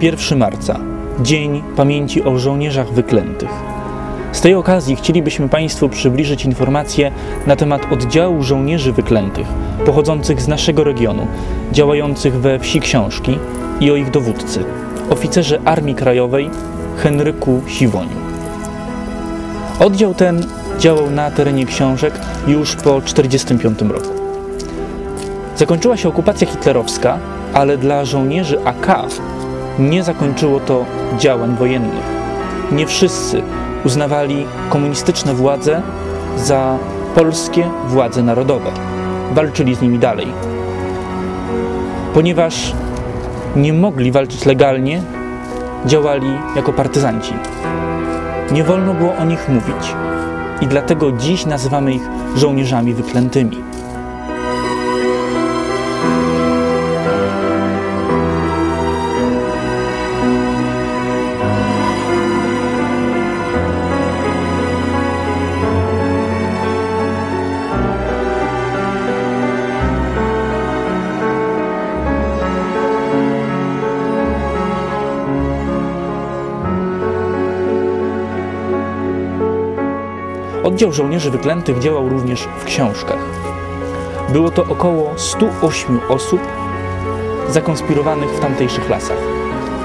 1 marca, Dzień Pamięci o Żołnierzach Wyklętych. Z tej okazji chcielibyśmy Państwu przybliżyć informacje na temat oddziału żołnierzy wyklętych pochodzących z naszego regionu, działających we wsi Książki i o ich dowódcy, oficerze Armii Krajowej Henryku Siwoniu. Oddział ten działał na terenie Książek już po 1945 roku. Zakończyła się okupacja hitlerowska, ale dla żołnierzy AK nie zakończyło to działań wojennych. Nie wszyscy uznawali komunistyczne władze za polskie władze narodowe. Walczyli z nimi dalej. Ponieważ nie mogli walczyć legalnie, działali jako partyzanci. Nie wolno było o nich mówić i dlatego dziś nazywamy ich żołnierzami wyklętymi. Oddział żołnierzy wyklętych działał również w książkach. Było to około 108 osób zakonspirowanych w tamtejszych lasach.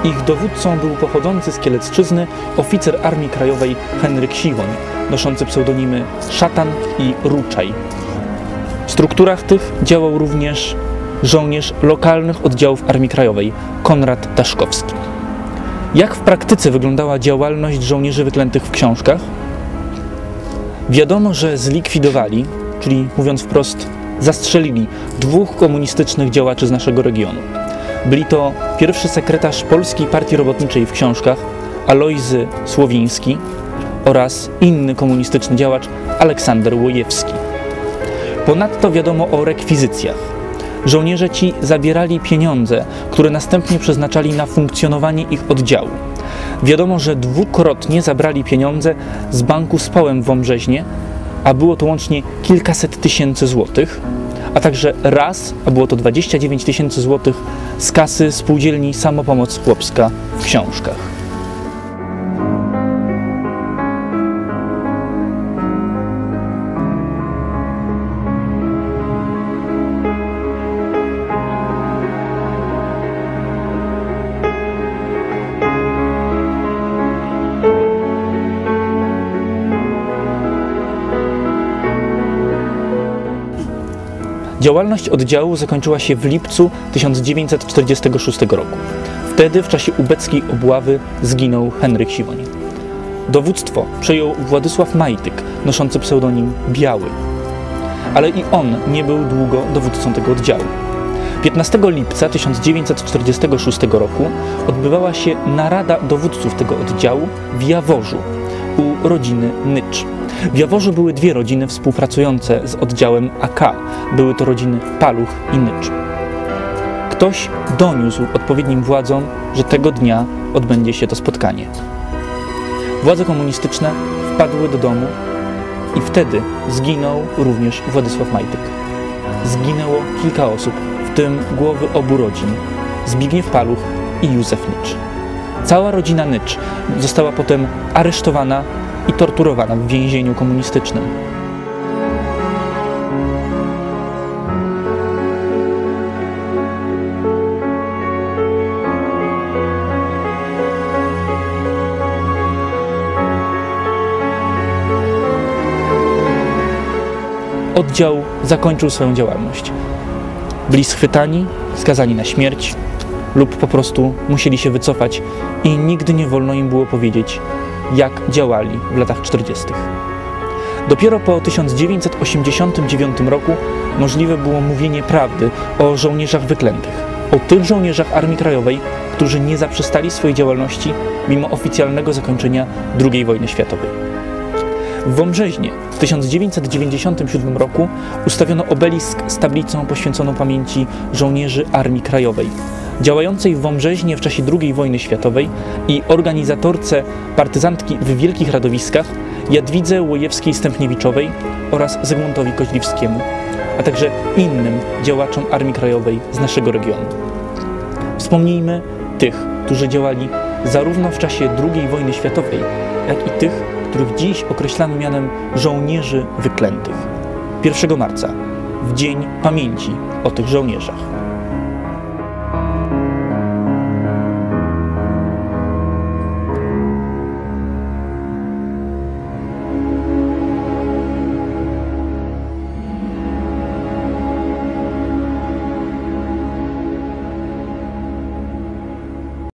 Ich dowódcą był pochodzący z Kielecczyzny oficer Armii Krajowej Henryk Siwoń, noszący pseudonimy Szatan i Ruczaj. W strukturach tych działał również żołnierz lokalnych oddziałów Armii Krajowej Konrad Daszkowski. Jak w praktyce wyglądała działalność żołnierzy wyklętych w książkach? Wiadomo, że zlikwidowali, czyli mówiąc wprost, zastrzelili dwóch komunistycznych działaczy z naszego regionu. Byli to pierwszy sekretarz Polskiej Partii Robotniczej w książkach Alojzy Słowiński oraz inny komunistyczny działacz Aleksander Łojewski. Ponadto wiadomo o rekwizycjach. Żołnierze ci zabierali pieniądze, które następnie przeznaczali na funkcjonowanie ich oddziału. Wiadomo, że dwukrotnie zabrali pieniądze z banku Spałem w Wąbrzeźnie, a było to łącznie kilkaset tysięcy złotych, a także raz, a było to 29 tysięcy złotych z kasy spółdzielni Samopomoc Chłopska w książkach. Działalność oddziału zakończyła się w lipcu 1946 roku. Wtedy w czasie ubeckiej obławy zginął Henryk Siwoń. Dowództwo przejął Władysław Majtyk, noszący pseudonim Biały. Ale i on nie był długo dowódcą tego oddziału. 15 lipca 1946 roku odbywała się narada dowódców tego oddziału w Jaworzu u rodziny Nycz. W Jaworzu były dwie rodziny współpracujące z oddziałem AK. Były to rodziny Paluch i Nycz. Ktoś doniósł odpowiednim władzom, że tego dnia odbędzie się to spotkanie. Władze komunistyczne wpadły do domu i wtedy zginął również Władysław Majtyk. Zginęło kilka osób, w tym głowy obu rodzin, Zbigniew Paluch i Józef Nycz. Cała rodzina Nycz została potem aresztowana i torturowana w więzieniu komunistycznym. Oddział zakończył swoją działalność. Byli schwytani, skazani na śmierć lub po prostu musieli się wycofać i nigdy nie wolno im było powiedzieć, jak działali w latach 40. Dopiero po 1989 roku możliwe było mówienie prawdy o żołnierzach wyklętych, o tych żołnierzach Armii Krajowej, którzy nie zaprzestali swojej działalności mimo oficjalnego zakończenia II wojny światowej. W Wąbrzeźnie w 1997 roku ustawiono obelisk z tablicą poświęconą pamięci żołnierzy Armii Krajowej, działającej w Wąbrzeźnie w czasie II wojny światowej i organizatorce partyzantki w Wielkich Radowiskach Jadwidze Łojewskiej-Stępniewiczowej oraz Zygmuntowi Koźliwskiemu, a także innym działaczom Armii Krajowej z naszego regionu. Wspomnijmy tych, którzy działali zarówno w czasie II wojny światowej, jak i tych, których dziś określamy mianem żołnierzy wyklętych. 1 marca, w Dzień Pamięci o tych żołnierzach.